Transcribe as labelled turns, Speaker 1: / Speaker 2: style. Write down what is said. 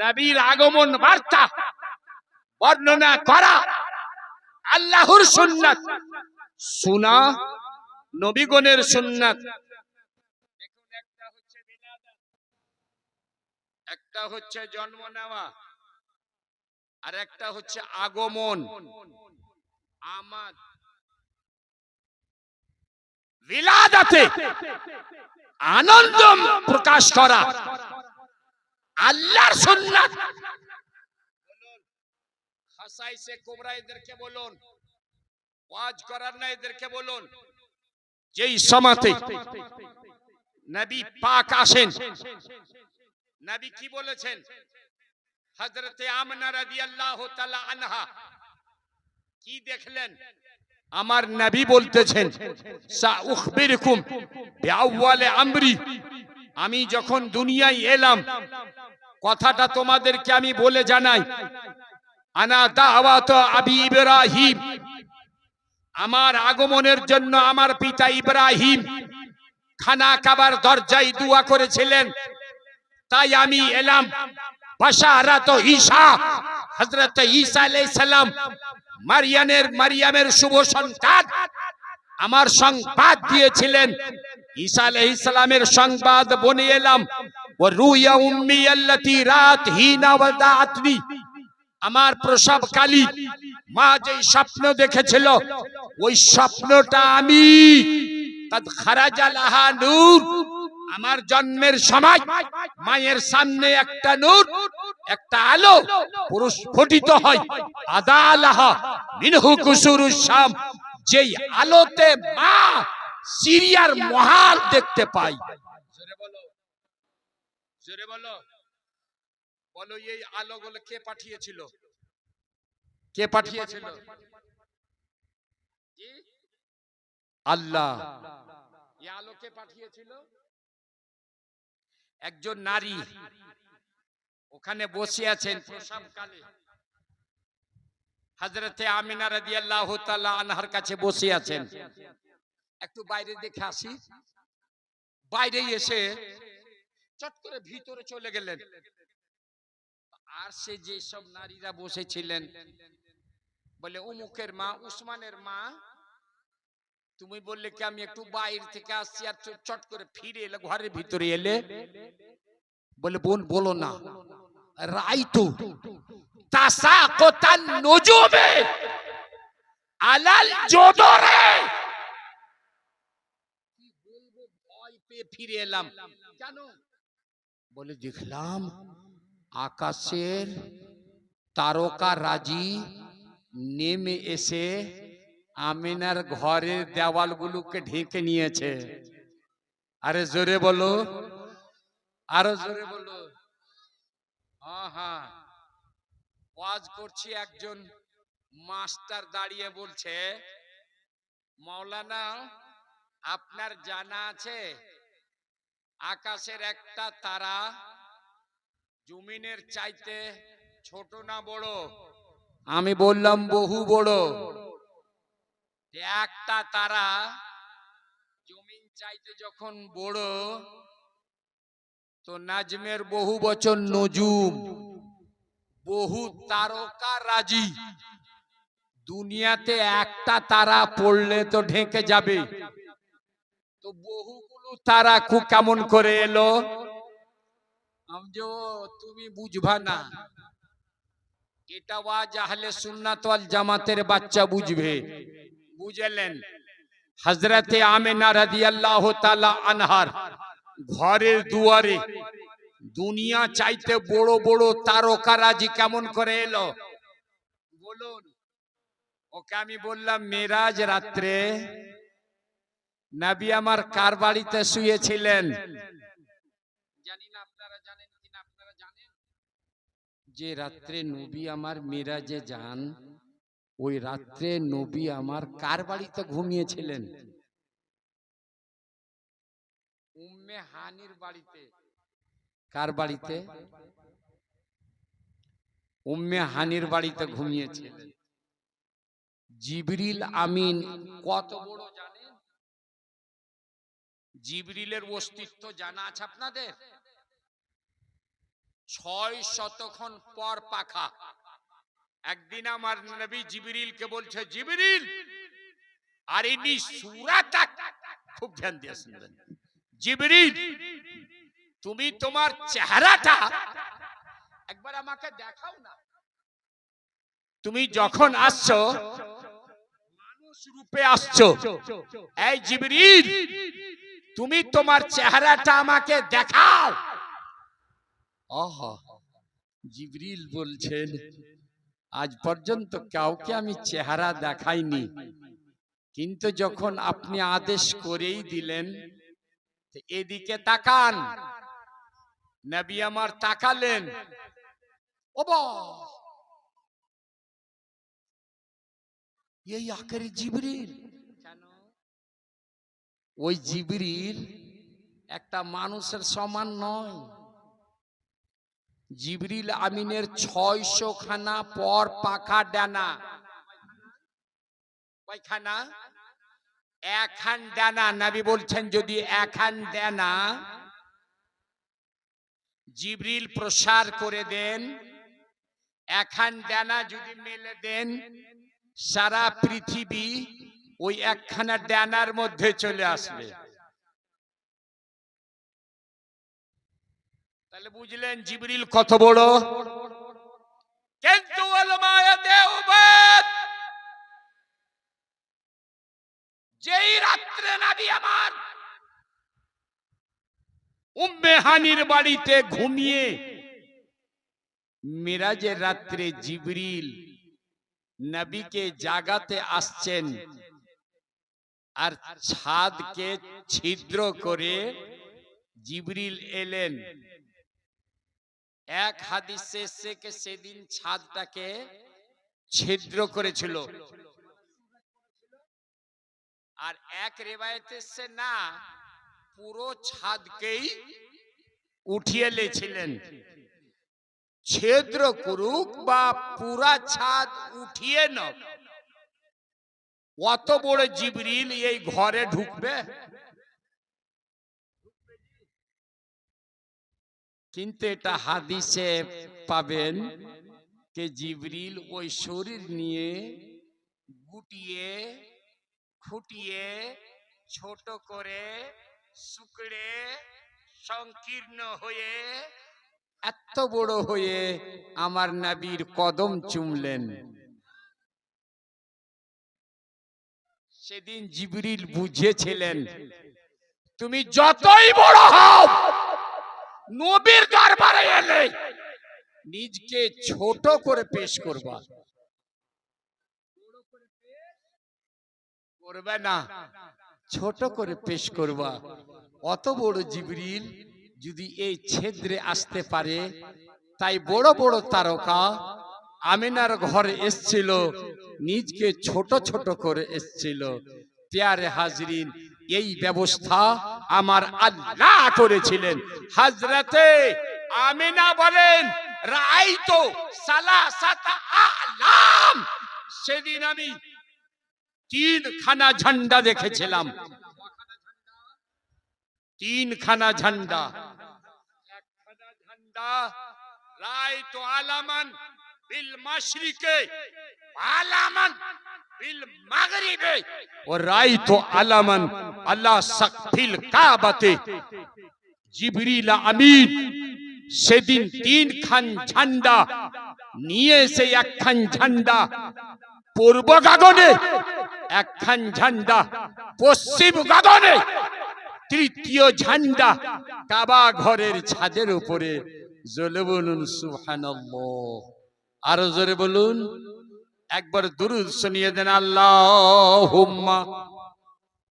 Speaker 1: নবীর আগমন বার্তা, বর্ণনা করা, আল্লাহর সুন্নাত শোনা নবীগণের সুন্নাত। একটা হচ্ছে জন্ম নেওয়া, আর একটা হচ্ছে আগমন। আমাদ বিলাদাতে আনন্দ প্রকাশ করা। আল্লাহর সুন্নাত। খাসাইসে কোবরা এদেরকে বলুন, ওয়াজ করার না এদেরকে বলুন, যেই সমাতে নবী পাক আসেন। নবী কি বলেছেন? হযরতে আমনা রাদিয়াল্লাহু তাআলা আনহা কি দেখলেন? আমার নবী বলতেছেন সা উখবিরকুম বিআউয়ালে আমরি। আমি যখন দুনিয়ায় এলাম, কথাটা তোমাদেরকে আমি বলে জানাই। আনা দাওয়াত আবি ইব্রাহিম। আমার আগমনের জন্য আমার পিতা ইব্রাহিম খানা কাবার দরজায় দোয়া করেছিলেন। তাই আমি এলাম বাশারাত ঈসা হযরত ঈসা আলাইহিস সালাম মারিয়ামের মারিয়ামের শুভ সন্তান। আমার সংবাদ দিয়েছিলেন। ঈসা আলাইহিস সালামের সংবাদ বনে এলাম। ও রুয়া উম্মি আল্লাতি রাত হিনা ওয়াদাতনি আমার প্রসবকালী মা যে স্বপ্ন দেখেছিল, ওই স্বপ্নটা আমি। তাদ খারাজা লাহা নূর। আমার জন্মের সময় মায়ের সামনে একটা নূর, একটা আলো পুরুষ ফটিত হয়। আদা আদালাহা মিনহু কুসুরুস শাম। যেই আলোতে মা সিরিয়ার মহাল দেখতে পাই। জোরে বলো। জোরে বলো। বলো এই আলোগুলো কে পাঠিয়েছিল? কে পাঠিয়েছিল? আল্লাহ। এই আলোকে পাঠিয়েছিল? একজন নারী। ওখানে বসে আছেন। প্রসবকালে। হযরতে আমিনা রাদিয়াল্লাহু তাআলা আনহার কাছে বসে আছেন। একটু বাইরে দেখে আসি। বাইরে এসে চট করে ভিতরে চলে গেলেন। আর সে যে সব নারীরা বসেছিলেন, বলে, উমুকের মা, উসমানের মা, তুমি বললে কি আমি একটু বাইরে থেকে আসছি আর চট করে ফিরে এলে, ঘরের ভিতরে এলে? বলে, বোন, বলো না। রাইতু তাসাকুতান নুজুমে আলাল জোদরে। ফিরে এলাম। কেন বলে দেখলাম আকাশের তারকা রাজি নেমে এসে আমিনার ঘরের দেওয়ালগুলোকে ঢেকে নিয়েছে। আরে জোরে বলো, আরও জোরে বলো। হ্যাঁ হ্যাঁ ওয়াজ করছি একজন মাস্টার দাঁড়িয়ে বলছে, মাওলানা, আপনার জানা আছে, আকাশের একটা তারা জমিনের চাইতে ছোট না বড়? আমি বললাম, বহু বড়। একটা তারা জমিন চাইতে যখন বড়, তো নাজমের বহু বচন নজুম। বহু তারকা রাজি। দুনিয়াতে একটা তারা পড়লে তো ঢেকে যাবে। তো বহুগুলো তারা খুব কেমন করে এলো? আমি তুমি বুঝবা না। এটা ওয়াজ আহলে সুন্নাত ওয়াল জামাতের বাচ্চা বুঝবে। বুঝলেন? হযরতে আমিনা রাদিয়াল্লাহু তাআলা আনহার ঘরের দুয়ারে দুনিয়া চাইতে বড় বড় তারকারাজি কেমন করে এলো? বলুন। ওকে আমি বললাম, মেরাজ রাত্রে নবী আমার কার বাড়িতে শুয়েছিলেন? যে রাত্রে নবী আমার মেরাজে যান, ওই রাত্রে নবী আমার কার বাড়িতে ঘুমিয়েছিলেন? উম্মে হানির বাড়িতে। কার বাড়িতে? উম্মে হানির বাড়িতে ঘুমিয়েছিলেন জিবরিল আমিন কত বড় জানেন? জিবরিলের অস্তিত্ব জানা আছে আপনাদের? ছয় শতক্ষণ পর পাখা। একদিন আমার নবী জিবরিলকে বলছে, জিবরিল, আর ইনি সুরাটা খুব ধ্যান দিয়ে শুনবেন। জিবরিল তুমি তোমার চেহারাটা একবার আমাকে দেখাও না। তুমি যখন আসছো মানুষ রূপে আসছো। এই জিবরিল তুমি তোমার চেহারাটা আমাকে দেখাও। আহা জিবরিল বলছেন আজ পর্যন্ত কাউকে আমি চেহারা দেখাইনি। কিন্তু যখন আপনি আদেশ করেই দিলেন এদিকে তাকান। নবী আমার তাকালেন। ওবা এই আকারে জিবরিল। ওই জিবরিল একটা মানুষের সমান নয়। জিবরিল আমিনের ছয়শো খানা পর পাখা ডানা। কয়খানা? একখান ডানা। নাবি বলছেন, যদি একখান ডানা জিবরিল প্রসার করে দেন। একখান ডানা যদি মেলে দেন, সারা পৃথিবী ওই একখানা ডানার মধ্যে চলে আসবে। তাহলে বুঝলেন জিবরিল কত বড়? কিন্তু যেই রাত্রে নবী আমার উম্মে হানির বাড়িতে ঘুমিয়ে মিরাজের রাত্রে জিবরিল নবীকে জাগাতে আসছেন আর ছাদকে ছিদ্র করে জিবরিল এলেন। এক হাদিস শেষে সেদিন ছাদটাকে ছিদ্র করেছিল। আর এক রেবায়তে না পুরো ছাদকেই উঠিয়ে লেছিলেন। ছিদ্র করুক বা পুরা ছাদ উঠিয়ে ন অত বড় জিবরিল এই ঘরে ঢুকবে? কিন্তু এটা হাদিসে পাবেন যে জিবরিল ওই শরীর নিয়ে গুটিয়ে, খুটিয়ে, ছোট করে শুকড়ে সংকীর্ণ হয়ে এত বড় হয়ে আমার নবীর কদম চুমলেন। সেদিন জিবরিল বুঝেছিলেন, তুমি যতই বড় হও, নবীর দরবারে এলে নিজকে ছোট করে পেশ করবা। করবে না। ছোট করে পেশ করবা। অত বড় জিবরিল যদি এই ছেদ্রে আসতে পারে, তাই বড় বড় তারকা আমিনার ঘরে এসছিল, নিজকে ছোট ছোট করে এসছিল। পেয়ারে হাজরিন, এই ব্যবস্থা আমার আল্লাহ করেছিলেন। হাজরাতে আমিনা বলেন রাই তো সালাসাতা আলাম। সেদিন আমি তিনখানা ঝান্ডা দেখেছিলাম। তিনখানা ঝান্ডা। একখানা ঝান্ডা রায় তো আলামান বিল মাশরিকে, আলামান বিল মাগরিবে। ও রায় তো আলামান আল্লাহ সাকফিল কাবাতে। জিবরিল আমিন সেদিন তিন খান ঝান্ডা, নিয়ে এসে একখান ঝান্ডা পূর্ব গাগনে একখান ঝান্ডা পশ্চিম গাদনে তৃতীয় ঝান্ডা কাবা ঘরের ছাদের উপরে। জ্বলে বলুন সুহান আরও জোরে বলুন, একবার দুরুদ শুনিয়ে দেন আল্লাহ